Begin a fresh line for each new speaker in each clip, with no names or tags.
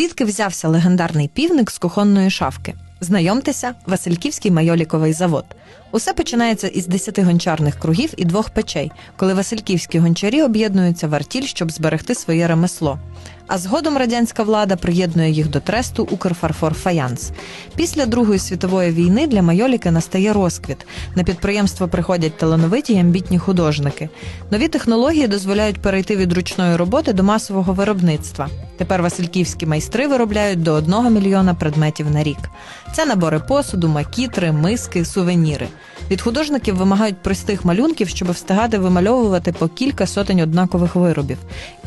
Звідки взявся легендарний півник з кухонної шафки? Знайомтеся, Васильківський майоліковий завод. Усе починається із десяти гончарних кругів і двох печей, коли васильківські гончарі об'єднуються в артіль, щоб зберегти своє ремесло. А згодом радянська влада приєднує їх до тресту Укрфарфор Фаянс. Після Другої світової війни для майоліки настає розквіт. На підприємство приходять талановиті й амбітні художники. Нові технології дозволяють перейти від ручної роботи до масового виробництва. Тепер васильківські майстри виробляють до 1 мільйона предметів на рік. Це набори посуду, макітри, миски, сувеніри. Від художників вимагають простих малюнків, щоб встигати вимальовувати по кілька сотень однакових виробів.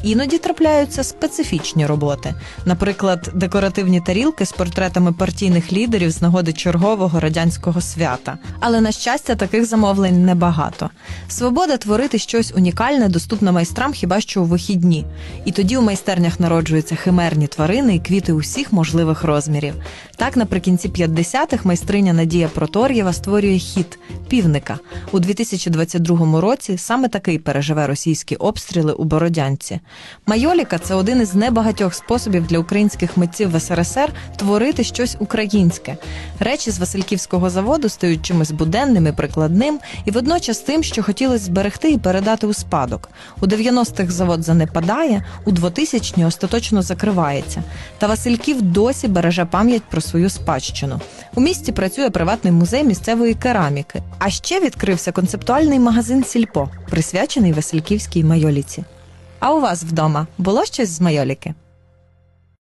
Іноді трапляються специфічні роботи, наприклад, декоративні тарілки з портретами партійних лідерів з нагоди чергового радянського свята. Але на щастя, таких замовлень небагато. Свобода творити щось унікальне доступна майстрам хіба що у вихідні. І тоді у майстернях народжуються химерні тварини і квіти усіх можливих розмірів. Так, наприкінці 50-х майстриня Надія Протор'єва створює хіт півника. У 2022 році саме такий переживе російські обстріли у Бородянці. Майоліка це один із небагатьох способів для українських митців в СРСР творити щось українське. Речі з Васильківського заводу стають чимось буденним і прикладним, і водночас тим, що хотілося зберегти і передати у спадок. У 90-х завод занепадає, у 2000-ні остаточно закривається. Та Васильків досі береже пам'ять про свою спадщину. У місті працює приватний музей місцевої кераміки. А ще відкрився концептуальний магазин Сільпо, присвячений Васильківській майоліці. А у вас вдома було щось з майоліки?